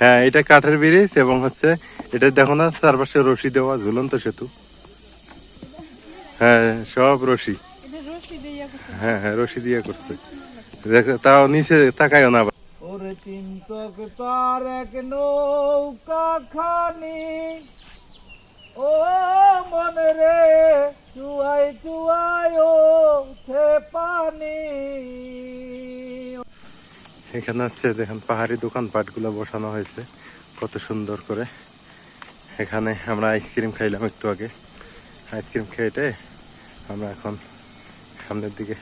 হ্যাঁ এটা কাঠের ব্রিজ এবং হচ্ছে এটা দেখো না চারপাশে রশি দেওয়া ঝুলন্ত সেতু। হ্যাঁ সব রশি। হ্যাঁ হ্যাঁ রশি দিয়ে করছে। দেখো তাও নিচে তাকায়ও না ওরে তিন তার এক নৌকা খানি। ও মনে রে চুয়াই চুয়াই ওঠে পানি। এখানে হচ্ছে দেখেন পাহাড়ি দোকানপাটগুলো বসানো হয়েছে, কত সুন্দর করে। এখানে আমরা আইসক্রিম খাইলাম একটু আগে। আইসক্রিম খেয়ে আমরা এখন সামনের দিকে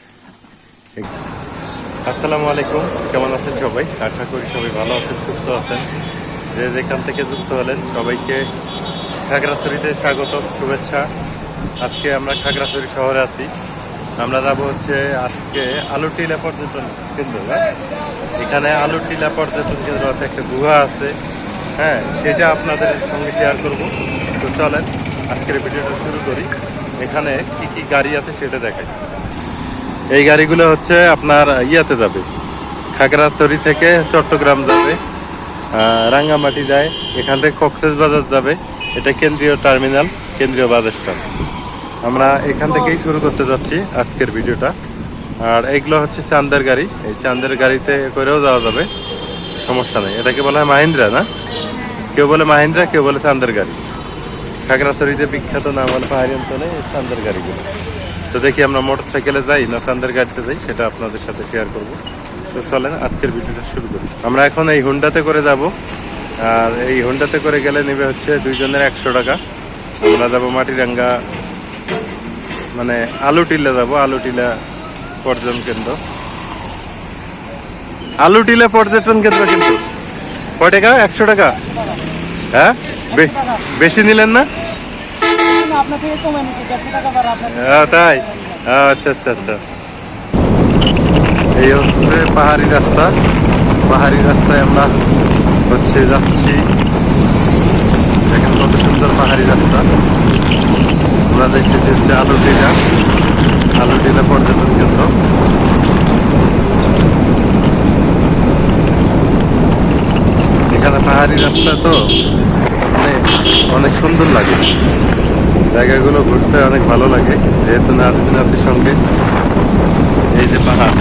আসসালামু আলাইকুম, কেমন আছেন সবাই? আশা করি সবাই ভালো আছেন, সুস্থ আছেন। যে যেখান থেকে যুক্ত হলেন, সবাইকে খাগড়াছড়িতে স্বাগত শুভেচ্ছা। আজকে আমরা খাগড়াছড়ি শহরে আছি। আমরা যাব হচ্ছে আজকে আলু টিলা পর্যটন কেন্দ্র হ্যাঁ? এখানে আলু টিলা পর্যটন কেন্দ্র আছে একটা গুহা আছে হ্যাঁ? সেটা আপনাদের সঙ্গে শেয়ার করব। তো চলেন, আজকের ভিডিওটা শুরু করি। এখানে কি কি গাড়ি আছে সেটা দেখাই। এই গাড়িগুলো হচ্ছে আপনার ইয়াতে যাবে। খাগড়াছড়ি থেকে চট্টগ্রাম যাবে রাঙ্গামাটি যায়, এখান থেকে কক্সেস বাজার যাবে। এটা কেন্দ্রীয় টার্মিনাল, কেন্দ্রীয় বাজার স্ট্যান্ড। আমরা এখান থেকেই শুরু করতে যাচ্ছি আজকের ভিডিওটা। আর এগুলো হচ্ছে চান্দের গাড়ি। এই চান্দের গাড়িতে করেও যাওয়া যাবে। সমস্যা নেই। এটাকে বলা হয় মাহিন্দ্রা, না? কেউ বলে মাহিন্দ্রা, কেউ বলে চান্দের গাড়ি। খাগড়াছড়িতে বিখ্যাত নাম হল পাহাড়ি অঞ্চলে চান্দের গাড়িগুলো। তো দেখি আমরা মোটর সাইকেলে যাই না চান্দের গাড়িতে যাই, সেটা আপনাদের সাথে শেয়ার করব। তো চলেন আজকের ভিডিওটা শুরু করি। আমরা এখন এই হুন্ডাতে করে যাব। আর এই হুন্ডাতে করে গেলে নেবে হচ্ছে দুইজনের একশো টাকা। আমরা যাব মাটিরাঙ্গা মানে আলু টিলা যাব আলু টিলা পর্যটন কেন্দ্র। আলু টিলা পর্যটন কেন্দ্র কিন্তু। কয় টাকা? একশো টাকা? হ্যাঁ? বেশি নিলেন না? হ্যাঁ, তাই? আচ্ছা আচ্ছা আচ্ছা। এই হচ্ছে পাহাড়ি রাস্তা। পাহাড়ি রাস্তায় আমরা হচ্ছে যাচ্ছি। এখানে কত সুন্দর পাহাড়ি রাস্তা। আমরা দেখতেছি হচ্ছে আলু টিলা আলু টিলা পর্যটন কেন্দ্র। এখানে পাহাড়ি রাস্তা তো মানে অনেক সুন্দর লাগে। জায়গাগুলো ঘুরতে অনেক ভালো লাগে, যেহেতু নাতি নাতির সঙ্গে। এই যে পাহাড়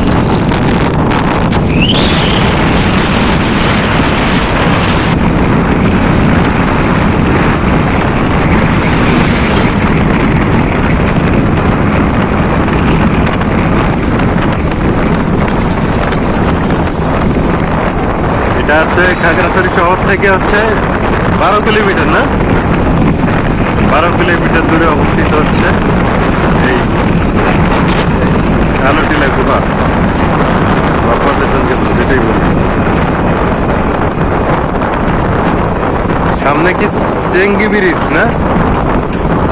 এটা হচ্ছে খাগড়াছড়ি শহর থেকে হচ্ছে বারো কিলোমিটার, না? বারো কিলোমিটার দূরে অবস্থিত হচ্ছে এই আলোটিলা গুহা, বা পর্যটন কেন্দ্র যেটাই বলি। সামনে কি চেঙ্গি ব্রিজ, না?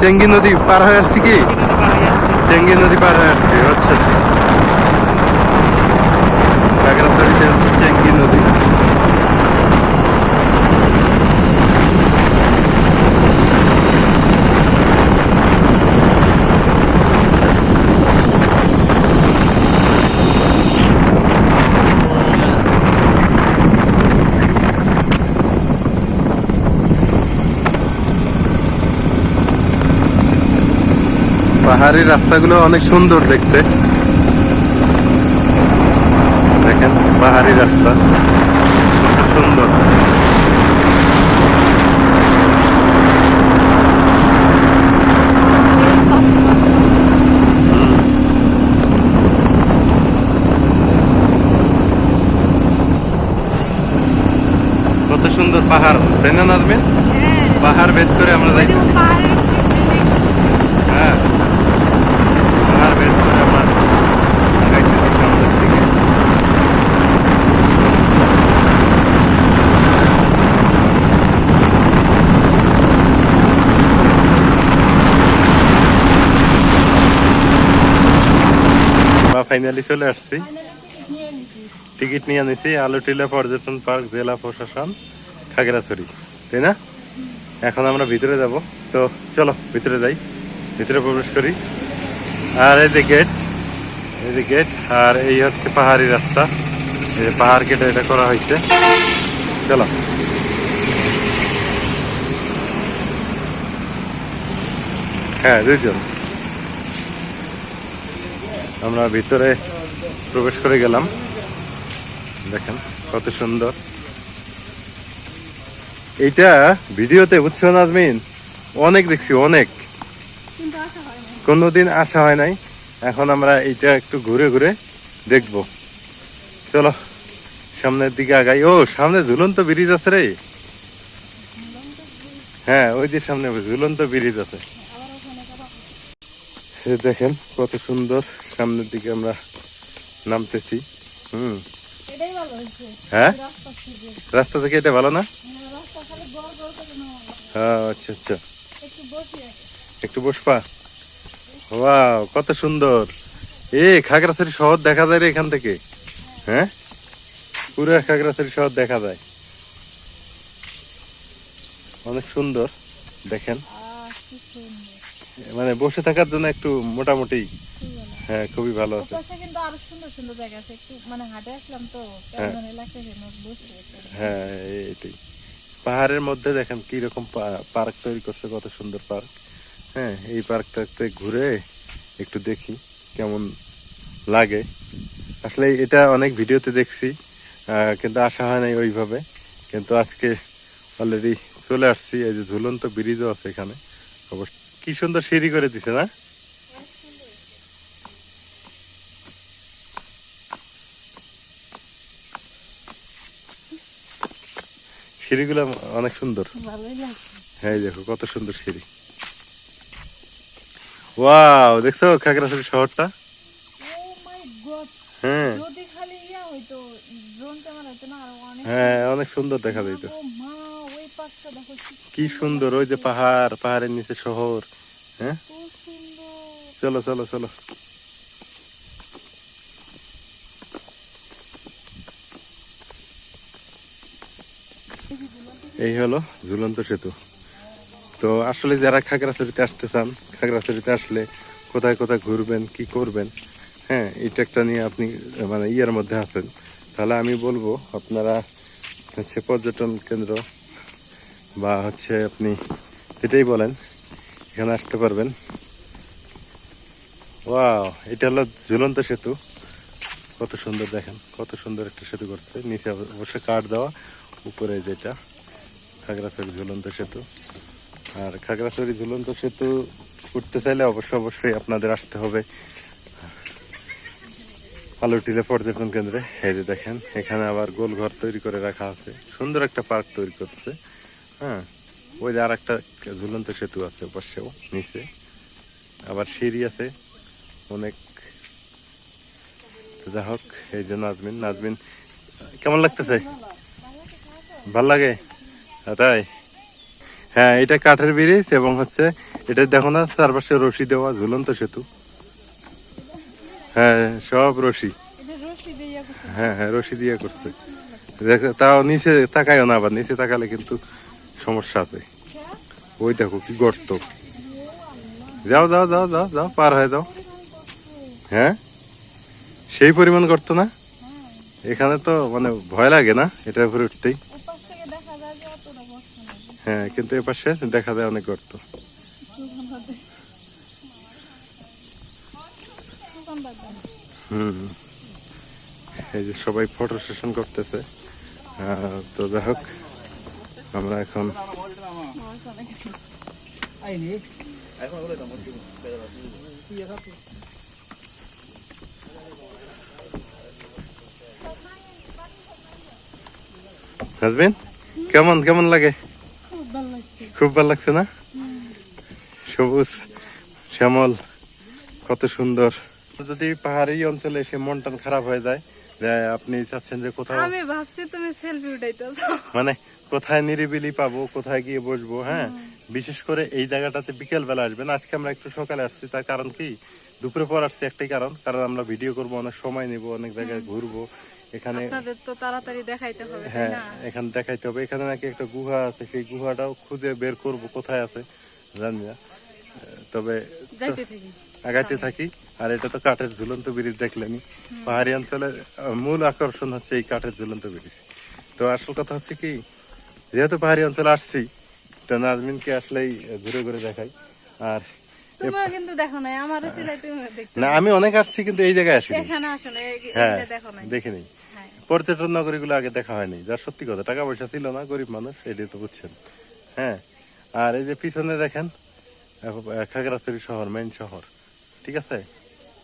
চেঙ্গি নদী পার হয়ে আসছি কি? চেঙ্গি নদী পার হয়ে আসছি আচ্ছা আচ্ছা। খাগড়াছড়িতে হচ্ছে চেঙ্গি নদী রাস্তাগুলো অনেক সুন্দর দেখতে। দেখেন পাহাড়ি রাস্তা। কত সুন্দর। কত সুন্দর পাহাড়। তাই না নাজমিন পাহাড় বেদ করে আমরা যাই হ্যাঁ পাহাড় বের করে আমরা আগাইতেছি সামনের দিকে আমরা ফাইনালি চলে আসছি। টিকিট নিয়ে নিছি আলুটিলা পর্যটন পার্ক জেলা প্রশাসন খাগড়াছড়ি তাই না? এখন আমরা ভিতরে যাব। তো চলো ভিতরে যাই। ভিতরে প্রবেশ করি। আর এই যে গেট এই যে গেট আর এই হচ্ছে পাহাড়ি রাস্তা। এই যে পাহাড় কেটে এটা করা হয়েছে। চলো। হ্যাঁ দুইজন। আমরা ভিতরে প্রবেশ করে গেলাম। দেখেন কত সুন্দর। এইটা ভিডিওতে বুঝছ নাজমিন অনেক দেখছি অনেক। কোনোদিন আসা হয় নাই। এখন আমরা এইটা একটু ঘুরে ঘুরে দেখব। চলো সামনের দিকে আগাই। ও সামনে ঝুলন্ত ব্রিজ আছে রে। হ্যাঁ ওই যে সামনে ঝুলন্ত ব্রিজ আছে। দেখেন কত সুন্দর। সামনের দিকে আমরা নামতেছি হুম। হ্যাঁ? রাস্তা থেকে। এটা ভালো না? হ্যাঁ, আচ্ছা আচ্ছা। একটু বসি একটু বসপা ওয়াও কত সুন্দর। এ খাগড়াছড়ি শহর দেখা যায় রে এখান থেকে। হ্যাঁ? পুরো খাগড়াছড়ি শহর দেখা যায়। অনেক সুন্দর দেখেন। মানে বসে থাকার জন্য একটু মোটামুটি হ্যাঁ খুবই ভালো আছে। ওপাশে কিন্তু আরও সুন্দর সুন্দর জায়গা আছে। একটু মানে হাটে আসলাম তো হ্যাঁ। কেমন লাগতেছে না বুঝতে হ্যাঁ এইটাই পাহাড়ের মধ্যে দেখেন কি রকম পার্ক তৈরি করছে কত সুন্দর পার্ক। হ্যাঁ এই পার্কটাতে ঘুরে একটু দেখি কেমন লাগে। আসলে এটা অনেক ভিডিওতে দেখছি কিন্তু আসা হয় নাই ওইভাবে। কিন্তু আজকে অলরেডি চলে আসছি এই যে ঝুলন্ত ব্রিজও আছে এখানে। অবশ্য কি সুন্দর সিঁড়ি করে দিছে না? সিঁড়িগুলো অনেক সুন্দর। হ্যাঁ দেখো কত সুন্দর সিঁড়ি। ওয়াও দেখছ খাগড়াছড়ি শহরটা? গড হ্যাঁ। হ্যাঁ অনেক সুন্দর দেখা দেখো কি সুন্দর ওই যে পাহাড় পাহাড়ের নিচে শহর হ্যাঁ? চলো চলো চলো। এই হলো ঝুলন্ত সেতু। তো আসলে যারা খাগড়াছড়িতে আসতে চান, খাগড়াছড়িতে আসলে কোথায় কোথায় ঘুরবেন, কি করবেন হ্যাঁ এটা একটা নিয়ে আপনি মানে ইয়ের মধ্যে আছেন। তাহলে আমি বলব, আপনারা হচ্ছে পর্যটন কেন্দ্র বা হচ্ছে আপনি এটাই বলেন, এখানে আসতে পারবেন। ওয়াও, এটা হলো ঝুলন্ত সেতু। কত সুন্দর দেখেন, কত সুন্দর একটা সেতু করছে। নিচে অবশ্য কাঠ দেওয়া, উপরে যেটা। খাগড়াছড়ি ঝুলন্ত সেতু। আর খাগড়াছড়ি ঝুলন্ত সেতু উঠতে চাইলে অবশ্যই অবশ্যই আপনাদের আসতে হবে। আলুটিলে পর্যটন কেন্দ্রে। এই যে দেখেন, এখানে আবার গোল ঘর তৈরি করে রাখা আছে। সুন্দর একটা পার্ক তৈরি করছে। হ্যাঁ ওই যে আর একটা ঝুলন্ত সেতু আছে পাশেও, নিচে। আবার সিঁড়ি আছে, অনেক। যা হোক, এই যে নাজমিন নাজমিন, কেমন লাগতেছে? ভালো লাগে? তাই? হ্যাঁ এটা কাঠের ব্রিজ এবং হচ্ছে এটা দেখো না চারপাশে রশি দেওয়া ঝুলন্ত সেতু। হ্যাঁ সব রশি। হ্যাঁ হ্যাঁ রশি দিয়ে করছে। দেখ তাও নিচে তাকায়ও না আবার নিচে তাকালে কিন্তু সমস্যা আছে। ওই দেখো কি গর্ত। যাও যাও যাও যাও যাও পার হয়ে যাও। হ্যাঁ? সেই পরিমাণ গর্ত না? এখানে তো মানে ভয় লাগে না এটার উপরে উঠতেই ওপাশ থেকে দেখা যায় যে অতটা কষ্ট নেই হ্যাঁ কিন্তু এ পাশে দেখা যায় অনেক গর্ত। এই যে সবাই ফটো সেশন করতেছে। তো যাই হোক, আমরা এখন কেমন কেমন লাগে? খুব ভালো লাগছে না? সবুজ শ্যামল কত সুন্দর। যদি পাহাড়ি অঞ্চলে এসে মন টন খারাপ হয়ে যায় আপনি চাচ্ছেন যে কোথাও আমি ভাবছি তুমি সেলফি উঠাইতেছ। মানে কোথায় নিরিবিলি পাবো কোথায় গিয়ে বসবো হ্যাঁ? বিশেষ করে এই জায়গাটাতে বিকেল বেলা আসবেন। আজকে আমরা একটু সকালে আসছি তার কারণ কি? দুপুরে পর আসছে একটাই কারণ কারণ আমরা ভিডিও করব অনেক সময় নিব অনেক জায়গায় ঘুরবো। এখানে আপনাদের তো তাড়াতাড়ি দেখাইতে হবে হ্যাঁ এখানে দেখাইতে হবে। এখানে নাকি একটা গুহা আছে সেই গুহাটাও খুঁজে বের করব কোথায় আছে জানি না। তবে আগাইতে থাকি। আর এটা তো কাঠের ঝুলন্ত ব্রিজ দেখলেনি পাহাড়ি অঞ্চলের মূল আকর্ষণ হচ্ছে এই কাঠের ঝুলন্ত ব্রিজ। তো আসল কথা হচ্ছে কি যেহেতু পাহাড়ি অঞ্চলে আসছি তো নাজমিনকে আসলেই ঘুরে ঘুরে দেখাই। আর তুমিও কিন্তু দেখো নাই আমারও ছিল তুমি দেখতে না আমি অনেক আসছি কিন্তু এই জায়গায় আসিনি। এখানে আসলে হ্যাঁ দেখো নাই। দেখিনি হ্যাঁ। পর্যটন নগরীগুলো আগে দেখা হয়নি। যার সত্যি কথা টাকা পয়সা ছিল না গরিব মানুষ এটাই তো বুঝছেন। হ্যাঁ আর এই যে পিছনে দেখেন খাগড়াছড়ি শহর মেইন শহর। ঠিক আছে?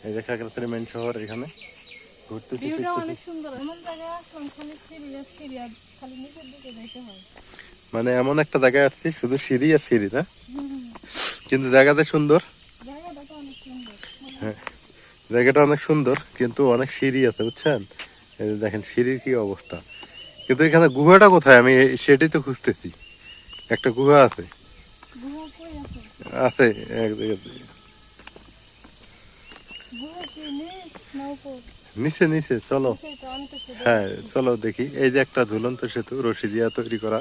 এই যে খাগড়াছড়ি মেইন শহর এখানে ঘুরতে মানে এমন একটা জায়গায় আসছি শুধু সিঁড়ি আর সিঁড়ি না? কিন্তু জায়গাটা সুন্দর। সুন্দর জায়গাটা অনেক সুন্দর কিন্তু অনেক সিঁড়ি আছে বুঝছেন? এই যে দেখেন সিঁড়ির কি অবস্থা। কিন্তু এখানে গুহাটা কোথায়? আমি সেটাই তো খুঁজতেছি। একটা গুহা আছে। আছে? এক নিচ নিচে চলো। হ্যাঁ চলো দেখি। এই যে একটা ঝুলন্ত সেতু রশি দিয়া তৈরি করা।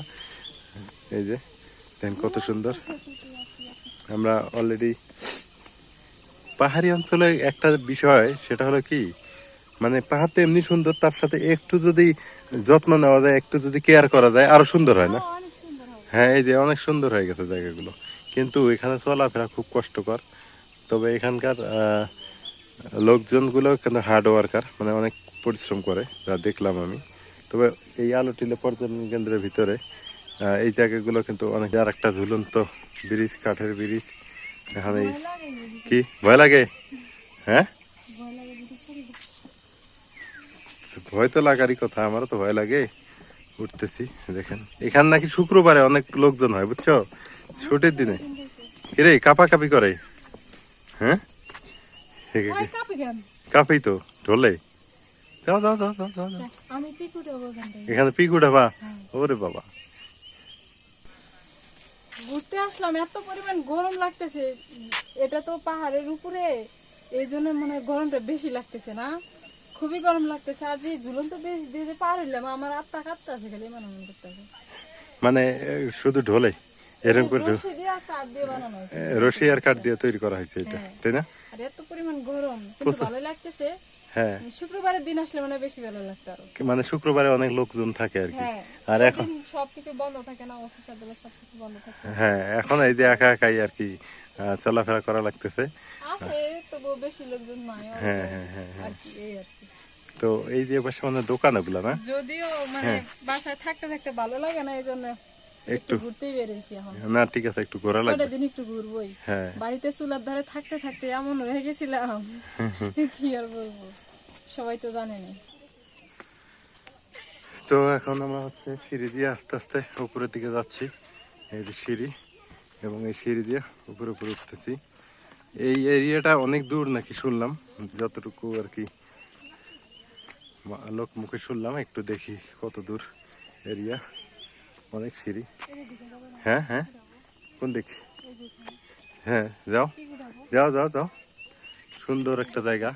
এই যে দেখেন কত সুন্দর। আমরা অলরেডি পাহাড়ি অঞ্চলে একটা বিষয় সেটা হলো কি মানে পাহাড় তো এমনি সুন্দর তার সাথে একটু যদি যত্ন নেওয়া যায় একটু যদি কেয়ার করা যায় আরও সুন্দর হয় না? হ্যাঁ এই যে অনেক সুন্দর হয়ে গেছে জায়গাগুলো। কিন্তু এখানে চলাফেরা খুব কষ্টকর। তবে এখানকার লোকজনগুলো কিন্তু হার্ড ওয়ার্কার মানে অনেক পরিশ্রম করে যা দেখলাম আমি। তবে এই আলোটিলে পর্যটন কেন্দ্রের ভিতরে এই জায়গাগুলো কিন্তু অনেক আর একটা ঝুলন্ত ব্রিজ কাঠের ব্রিজ। এখানে লাগে কি? ভয় লাগে? হ্যাঁ? ভয় তো লাগারই কথা আমারও তো ভয় লাগে। উঠতেছি দেখেন। এখানে নাকি শুক্রবারে অনেক লোকজন হয় বুঝছ? ছুটির দিনে। কিরে কাপা কাপি করে। হ্যাঁ। কাঁপে তো ঢোলে। যাও। আমি পিকুটে এখানে পিক উঠাবা ওরে বাবা। ঘুরতে আসলাম এত পরিমাণ গরম লাগতেছে। এটা তো পাহাড়ের উপরে এই জন্য মানে গরমটা বেশি লাগতেছে না। খুবই গরম লাগতেছে আর যে ঝুলন্ত বেশ দিয়ে পার হইলাম আমার আত্মা কাঁপতে আছে খালি মনে মনে করতেছে। মানে শুধু ঢোলে এরকম করে রশি আর কাঠ দিয়ে বানানো হয়েছে। এ, রশি আর কাঠ দিয়ে তৈরি করা হয়েছে এটা তাই না? আর এত পরিমাণ গরম ভালো লাগতেছে। হ্যাঁ। শুক্রবারের দিন আসলে মানে বেশি ভালো লাগতো আরও। মানে শুক্রবারে অনেক লোকজন থাকে আর কি। হ্যাঁ আর এখন সবকিছু বন্ধ থাকে না অফিস আদালত সবকিছু বন্ধ থাকে। হ্যাঁ এখন এই যে একা একাই আর কি চলাফেরা করা লাগতেছে। আছে তবু বেশি লোকজন নাই হ্যাঁ হ্যাঁ হ্যাঁ আর কি এই আর কি। তো এই যে পাশে মানে না? যদিও মানে বাসায় থাকতে থাকতে ভালো লাগে না এই জন্য একটু ঘুরতেই বেরিয়েছি এখন। না ঠিক আছে একটু ঘোরা লাগবে। দিন একটু ঘুরবোই। হ্যাঁ। বাড়িতে চুলার ধারে থাকতে থাকতে এমন হয়ে গেছিলাম। কি আর বলব। সবাই তো জানেনি তো এখন আমরা হচ্ছে সিঁড়ি দিয়ে আস্তে আস্তে উপরের দিকে যাচ্ছি, এই যে সিঁড়ি, এবং এই সিঁড়ি দিয়ে উপরে উপরে উঠতেছি। এই এরিয়াটা অনেক দূর নাকি শুনলাম, যতটুকু আর কি লোক মুখে শুনলাম, একটু দেখি কত দূর এরিয়া, অনেক সিঁড়ি। হ্যাঁ হ্যাঁ কোন দেখি হ্যাঁ যাও যাও যাও যাও। সুন্দর একটা জায়গা।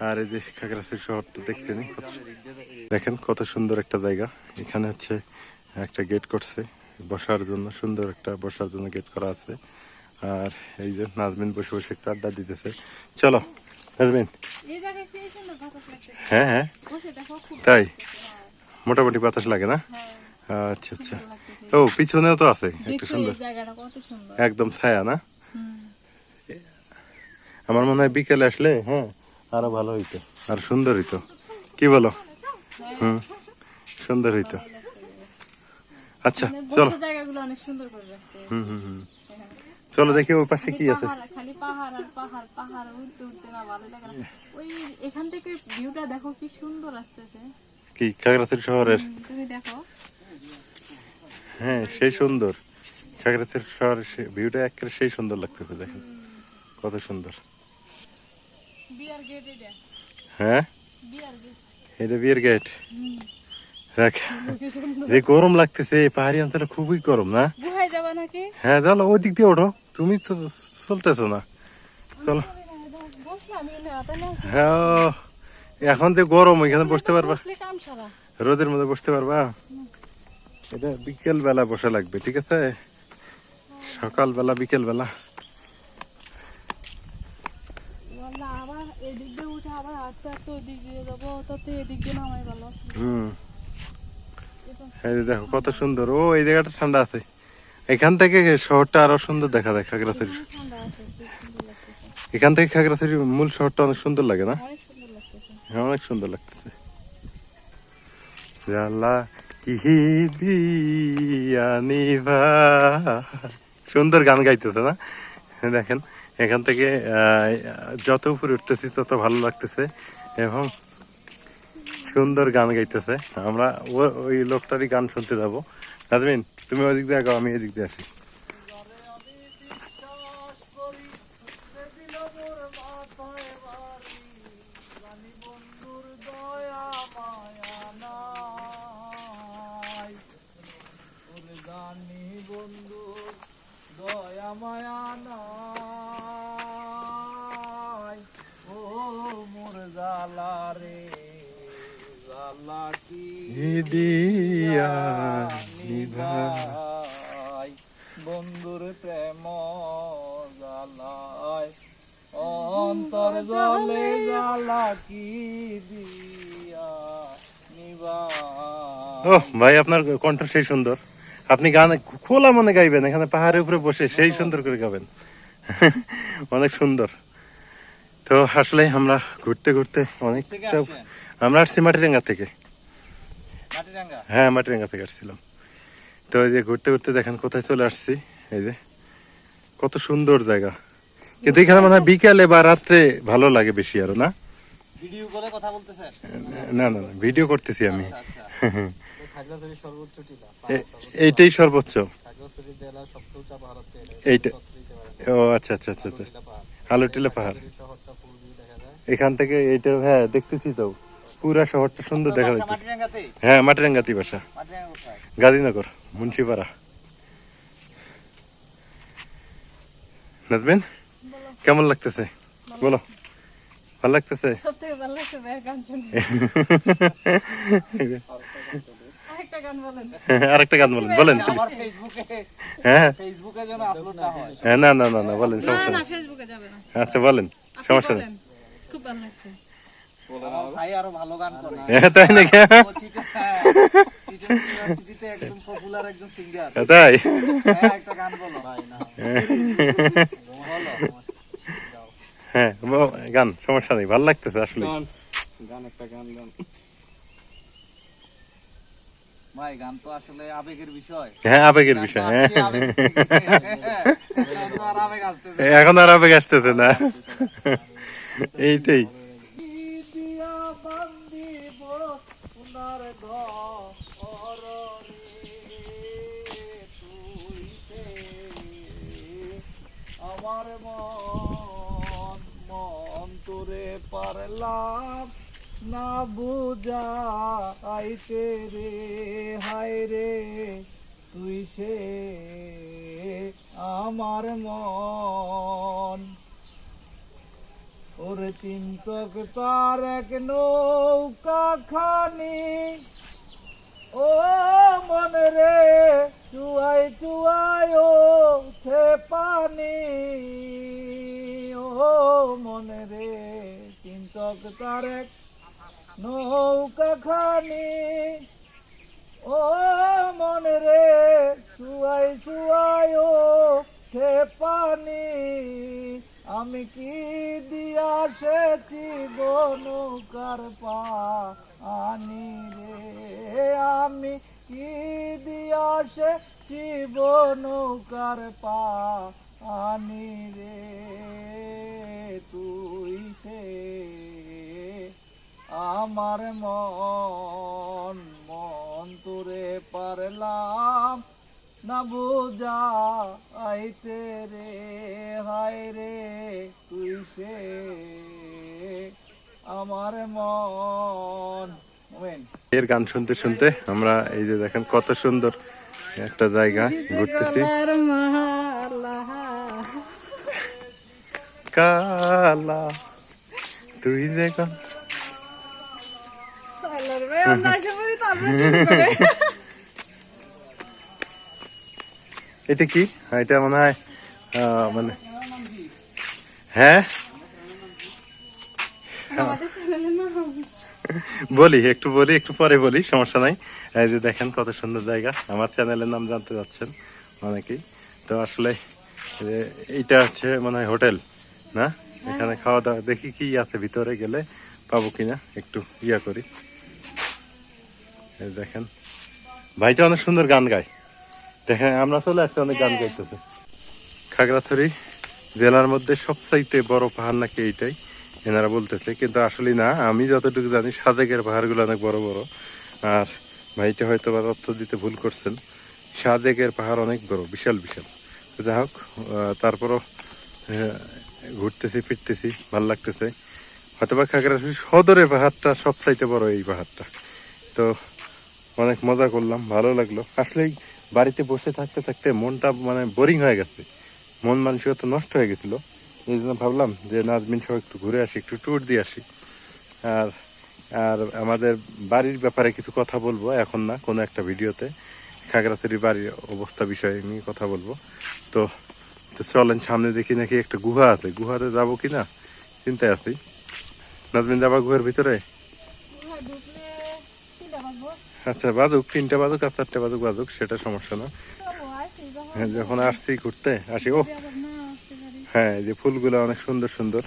আর এই যে খাগড়াছড়ি শহর তো দেখতেনি দেখেন কত সুন্দর একটা জায়গা। এখানে হচ্ছে একটা গেট করছে। বসার জন্য সুন্দর একটা বসার জন্য গেট করা আছে। আর এই যে নাজমিন বসে বসে একটু আড্ডা দিতেছে। চলো নাজমিন। হ্যাঁ হ্যাঁ। তাই? মোটামুটি বাতাস লাগে না? হ্যাঁ। আচ্ছা আচ্ছা। ও পিছনেও তো আছে। একটু সুন্দর। একদম ছায়া না? আমার মনে হয় বিকেলে আসলে হ্যাঁ আরও ভালো হইতো। আর সুন্দর হইতো। কি বলো? হুম সুন্দর হইতো। আচ্ছা মানে চলো। জায়গাগুলো অনেক সুন্দর করে রাখছে। হুম হুম হুম। চলো দেখি ওই পাশে কি আছে। খালি পাহাড় আর পাহাড় পাহাড় উঠতে উঠতে না ভালো লাগে ওই এখান থেকে ভিউটা দেখো কি সুন্দর আসতেছে। কি খাগড়াছড়ি শহরের? তুমি দেখো। হ্যাঁ সেই সুন্দর। খাগড়াছড়ি শহরের ভিউটা একেবারে সেই সুন্দর লাগতেছে দেখেন কত সুন্দর। বিয়ার গেট এটা। হ্যাঁ? বিয়ার গেট এটা বিয়ের গেট দেখ যে গরম লাগতেছে পাহাড়ি অঞ্চলে খুবই গরম না? গুহায় যাবা নাকি? হ্যাঁ চলো ওই দিক দিয়ে ওঠো। তুমি তো চলতেছো না। চলো। হ্যাঁ এখন যে গরম এখানে বসতে পারবা। রোদের মধ্যে বসতে পারবা। এটা বিকেল বেলা বসা লাগবে ঠিক আছে? সকাল বেলা বিকেল বেলা ওয়াল্লাহ আবার এই দিক দিয়ে উঠে আবার হাঁটতে তো এত দিক দিয়ে যাব তাতে এদিক দিয়ে নামাই ভালো হুম। এই দেখো কত সুন্দর। ও এই জায়গাটা ঠান্ডা আছে। এখান থেকে শহরটা আরও সুন্দর দেখা যায় খাগড়াছড়ি। এখান থেকে খাগড়াছড়ির মূল শহরটা অনেক সুন্দর লাগে না? অনেক সুন্দর লাগতেছে। হ্যাঁ, সুন্দর জালা কি দিয়ানিবা সুন্দর গান গাইতেছে না? দেখেন এখান থেকে আহ, যত উপরে উঠতেছি তত ভালো লাগতেছে। এবং সুন্দর গান গাইতেছে। আমরা ওই লোকটারই গান শুনতে যাব। নাজমিন, তুমি ওদিক দিয়ে আমি এদিক দিয়ে আছি বন্ধু দয়া মায়া নাই ও মোর জালা রে জালা কি দিয়ানিবা নিভাই বন্ধুর প্রেম জালায় অন্তর জলে জালা কি দিয়া ভাই আপনার কণ্ঠ সেই সুন্দর। আপনি গান খোলা মনে গাইবেন এখানে পাহাড়ের উপরে বসে সেই সুন্দর করে গাবেন। অনেক সুন্দর। তো আসলে আমরা ঘুরতে ঘুরতে অনেক আমরা আসছি মাটিরাঙ্গা থেকে। হ্যাঁ মাটিরাঙ্গা থেকে আসছিলাম। তো এই যে ঘুরতে ঘুরতে দেখেন কোথায় চলে আসছি। এই যে কত সুন্দর জায়গা। কিন্তু এখানে মনে হয় বিকালে বা রাত্রে ভালো লাগে বেশি আরও না? ভিডিও করে কথা বলতেছেন না না না ভিডিও করতেছি আমি। আচ্ছা এ- এইটাই সর্বোচ্চ। এইটা ও আচ্ছা আচ্ছা আচ্ছা আচ্ছা। আলোটিলা পাহাড়। এখান থেকে এইটা হ্যাঁ দেখতেছি তো। পুরা শহরটা সুন্দর দেখা যাচ্ছে হ্যাঁ মাটিরাঙ্গাতি বাসা। গাজীনগর মুন্সিপাড়া। নাজবেন কেমন লাগতেছে? বলো। ভালো লাগতেছে? আরেকটা গান বলেন। বলেন হ্যাঁ। না হ্যাঁ। না না না না বলেন সমস্যা আচ্ছা বলেন সমস্যা নেই। খুব ভালো লাগছে। ভাই আরও ভালো গান করে। তাই নাকি? ও চিটে- চিটে ইউনিভার্সিটিতে একদম পপুলার একজন সিঙ্গার তাই? একটা গান বলো। ভাই না। হ্যাঁ গান সমস্যা নেই ভালো লাগতেছে আসলে। গান একটা গান গান। ভাই গান তো আসলে আবেগের বিষয়। হ্যাঁ আবেগের বিষয় হ্যাঁ। এখন আর আবেগ আসতেছে না। এইটাই আমার মন মন তোরে পারলাম না বুঝাইতে রে, হায় রে, তুই সে আমার মন। ওরে চিন্তক তার এক নৌকা খানি, ও মন রে, চুয়াই চুয়াই ওঠে পানি। ও মন রে চিন্তক তার এক নৌকা খানি। ও মন রে চুয়াই চুয়াই ওঠে পানি। আমি কি দিয়া সেছি বনকার পানি রে? আমি কি দিয়া সেছি বনকার পানি রে? তুই সে আমার মন মন তোরে পারলাম না বুঝা আইতে রে হায় রে তুই সে। আমার মন এর গান শুনতে শুনতে আমরা এই যে দেখেন কত সুন্দর একটা জায়গা ঘুরতেছি। কালা তুই দেখ আল্লাহর ভাই আমরা আসে পড়ি তারপরে শুরু করে এটা কি? হ্যাঁ, এটা মনে হয় মানে হ্যাঁ? বলি একটু বলি একটু পরে বলি সমস্যা নাই। এই যে দেখেন কত সুন্দর জায়গা আমার চ্যানেলের নাম জানতে যাচ্ছেন অনেকেই। তো আসলে এইটা হচ্ছে মনে হয় হোটেল না? এখানে খাওয়া দাওয়া দেখি কি আছে ভিতরে গেলে পাবো কিনা একটু ইয়া করি। এই দেখেন। ভাইটা অনেক সুন্দর গান গায়। দেখেন আমরা চলে আসছি অনেক গান গাইতেছে। খাগড়াছড়ি জেলার মধ্যে সবচাইতে বড় পাহাড় নাকি এইটাই? এনারা বলতেছে কিন্তু আসলে না আমি যতটুকু জানি সাজেকের পাহাড়গুলো অনেক বড় বড়। আর ভাইটা হয়তো বা তথ্য দিতে ভুল করছেন সাজেকের পাহাড় অনেক বড় বিশাল বিশাল। যাই হোক তারপরও ঘুরতেছি ফিরতেছি ভালো লাগতেছে। হয়তো বা খাগড়াছড়ি সদরের পাহাড়টা সবচাইতে বড় এই পাহাড়টা। তো অনেক মজা করলাম, ভালো লাগল। আসলে বাড়িতে বসে থাকতে থাকতে মনটা মানে বোরিং হয়ে গেছে। মন মানসিকতা নষ্ট হয়ে গেছিল। এই জন্য ভাবলাম যে, নাজমিন সহ একটু ঘুরে আসি, একটু ট্যুর দিয়ে আসি। আর আর আমাদের বাড়ির ব্যাপারে কিছু কথা বলব, এখন না, কোনো একটা ভিডিওতে। খাগড়াছড়ি বাড়ির অবস্থা বিষয়ে নিয়ে কথা বলব। তো তো চলেন, সামনে দেখি নাকি একটা গুহা আছে। গুহাতে যাব কি না চিন্তায় আছি। নাজমিন যাবা গুহার ভিতরে কোথায় ঢুকলে তিনটা বাজবো আচ্ছা বাজুক তিনটা বাজুক আর চারটে বাজুক বাজুক সেটা সমস্যা না। যখন হ্যাঁ, আসছি ঘুরতে আসি ও। হ্যাঁ যে ফুলগুলো অনেক সুন্দর সুন্দর।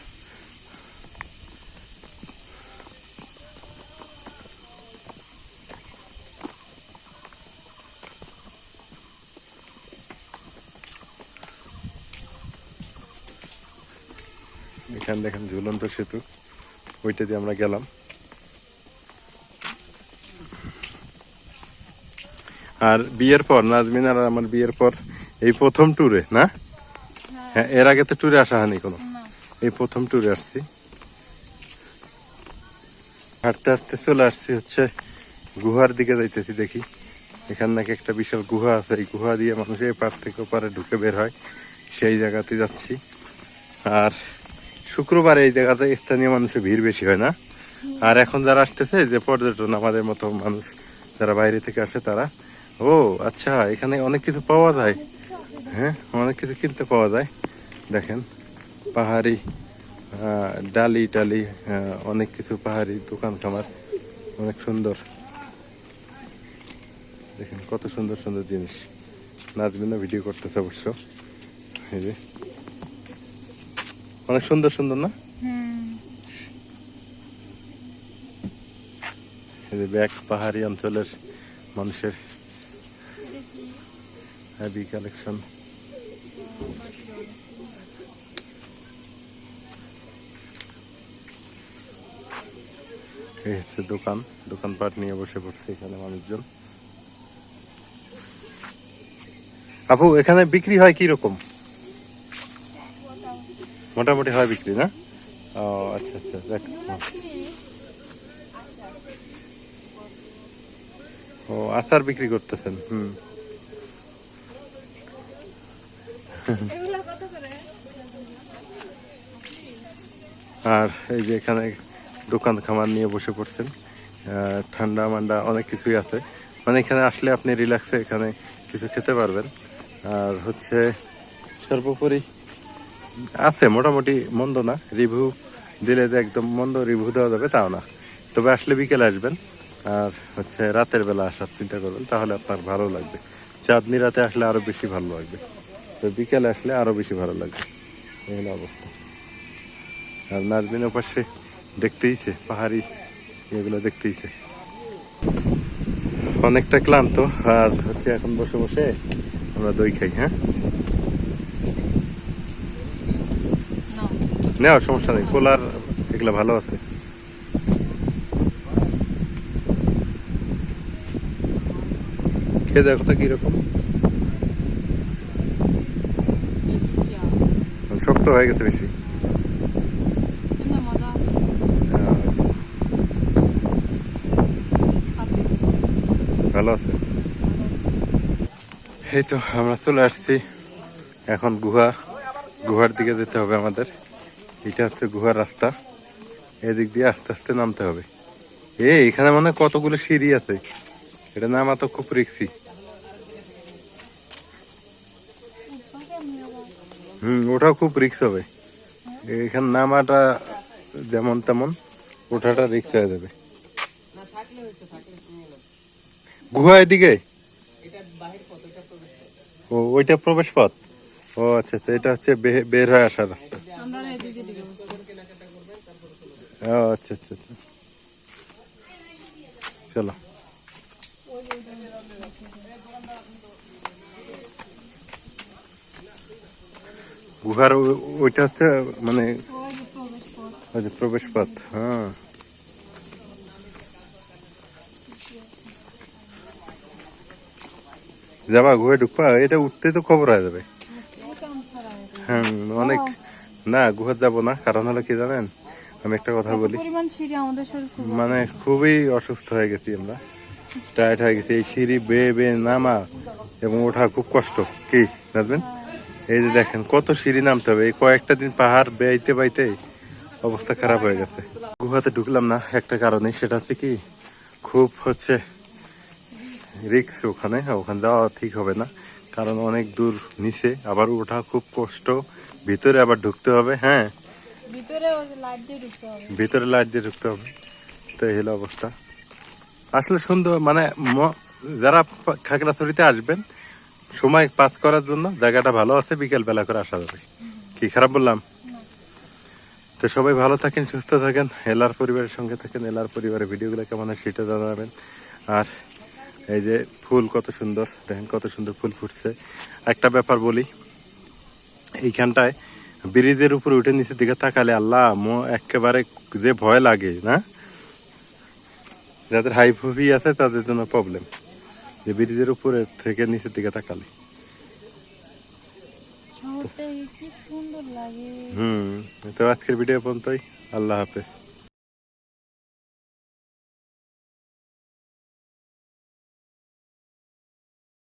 এখানে দেখেন ঝুলন্ত সেতু। ওইটা দিয়ে আমরা গেলাম। আর বিয়ের পর নাজমিন আর আমার বিয়ের পর এই প্রথম ট্যুরে না? হ্যাঁ এর আগে তো ট্যুরে আসা হয়নি কোনো? এই প্রথম ট্যুরে আসছি। হাঁটতে হাঁটতে চলে আসছি হচ্ছে গুহার দিকে যাইতেছি দেখি। এখানে নাকি একটা বিশাল গুহা আছে। এই গুহা দিয়ে মানুষ এই পার থেকে ওপারে ঢুকে বের হয়। সেই জায়গাতে যাচ্ছি। আর শুক্রবার এই জায়গাতে স্থানীয় মানুষের ভিড় বেশি হয় না? আর এখন যারা আসতেছে যে পর্যটন আমাদের মতো মানুষ যারা বাইরে থেকে আসে তারা ও আচ্ছা এখানে অনেক কিছু পাওয়া যায়। হ্যাঁ অনেক কিছু কিনতে পাওয়া যায়। দেখেন পাহাড়ি ডালি টালি অনেক কিছু পাহাড়ি দোকান খামার। অনেক সুন্দর। দেখেন কত সুন্দর সুন্দর জিনিস। নাচবিনা ভিডিও করতেছে অবশ্য। এই যে। অনেক সুন্দর সুন্দর না? হুম এই যে ব্যাগ পাহাড়ি অঞ্চলের মানুষের হ্যাভি কালেকশন এই হচ্ছে দোকান দোকানপাট নিয়ে বসে পড়ছে এখানে মানুষজন। আপু, এখানে বিক্রি হয় কি রকম মোটামুটি হয় বিক্রি, না? ও আচ্ছা আচ্ছা দেখ। ও, আচার বিক্রি করতেছেন, হুম এগুলা কত করে আর এই যে এখানে দোকান খামার নিয়ে বসে পড়ছেন। ঠান্ডা মান্ডা অনেক কিছুই আছে। মানে এখানে আসলে আপনি রিল্যাক্সে এখানে কিছু খেতে পারবেন। আর হচ্ছে সর্বোপরি আছে, মোটামুটি মন্দ না। রিভিউ দিলে যে একদম মন্দ রিভিউ দেওয়া যাবে তাও না। তবে আসলে বিকেলে আসবেন। আর হচ্ছে রাতের বেলা আসার চিন্তা করবেন, তাহলে আপনার ভালো লাগবে। চাঁদনি রাতে আসলে আরও বেশি ভালো লাগবে। তো বিকেলে আসলে আরও বেশি ভালো লাগবে এই অবস্থা। আর নাজমিনের পাশে দেখতেইছে পাহাড়ি এগুলো দেখতেইছে অনেকটা ক্লান্ত আর হচ্ছে এখন বসে বসে আমরা দই খাই হ্যাঁ? না। নেওয়া সমস্যা নেই কোলার এগুলো ভালো আছে। খেয়ে দেখো তো কীরকম। হয়ে গেছে বেশি। ভালো আছে? এই তো আমরা চলে আসছি। এখন গুহা গুহার দিকে যেতে হবে আমাদের। এটা হচ্ছে গুহার রাস্তা। এদিক দিয়ে আস্তে আস্তে নামতে হবে। এ এখানে মানে কতগুলো সিঁড়ি আছে? এটা নামা তো খুব রিক্সি। হুম ওটাও খুব রিক্স হবে। এখানে নামাটা যেমন তেমন ওঠাটা রিক্স হয়ে যাবে। গুহা এদিকে? ও ওইটা প্রবেশ পথ? ও আচ্ছা আচ্ছা এটা হচ্ছে বের হয়ে আসার রাস্তা। ও আচ্ছা আচ্ছা আচ্ছা। চলো। গুহার ওইটা হচ্ছে মানে যে প্রবেশ পথ হ্যাঁ। যাবা গুহে ঢুকবা এটা উঠতে তো খবর হয়ে যাবে। হ্যাঁ অনেক না গুহার যাব না কারণ হলো কি জানেন? আমি একটা কথা বলি। মানে খুবই অসুস্থ হয়ে গেছি আমরা। টায়ার্ড হয়ে গেছি। এই সিঁড়ি বেয়ে বেয়ে নামা এবং ওঠা খুব কষ্ট। কি বুঝবেন এই যে দেখেন কত সিঁড়ি নামতে হবে। এই কয়েকটা দিন পাহাড় বেয়াইতে বাইতে অবস্থা খারাপ হয়ে গেছে। গুহাতে ঢুকলাম না একটা কারণে সেটা হচ্ছে কি খুব হচ্ছে রিক্স ওখানে ওখানে যাওয়া ঠিক হবে না। কারণ অনেক দূর নিচে আবার ওঠা খুব কষ্ট। ভিতরে আবার ঢুকতে হবে হ্যাঁ। ভিতরে লাইট দিয়ে ঢুকতে হবে। তো এই হলো অবস্থা। আসলে সুন্দর মানে যারা খাগড়াছড়িতে আসবেন সময় পাস করার জন্য জায়গাটা ভালো আছে বিকেল বেলা করে আসা যাবে। কি খারাপ বললাম? তো সবাই ভালো থাকেন, সুস্থ থাকেন, এলার পরিবারের সঙ্গে থাকেন, এলার পরিবারের ভিডিওগুলো কেমন হয় সেটা জানাবেন। আর এই যে ফুল কত সুন্দর, দেখেন কত সুন্দর ফুল ফুটছে। একটা ব্যাপার বলি, এইখানটায় ব্রিজের উপরে উঠে নিচের দিকে তাকালে আল্লাহ, মো একেবারে যে ভয় লাগে, না? যাদের হাই ফুফি আছে তাদের জন্য প্রবলেম যে ব্রিজের উপরে থেকে নিচের দিকে তাকালে। হুম তো আজকের ভিডিও পর্যন্তই। আল্লাহ হাফেজ।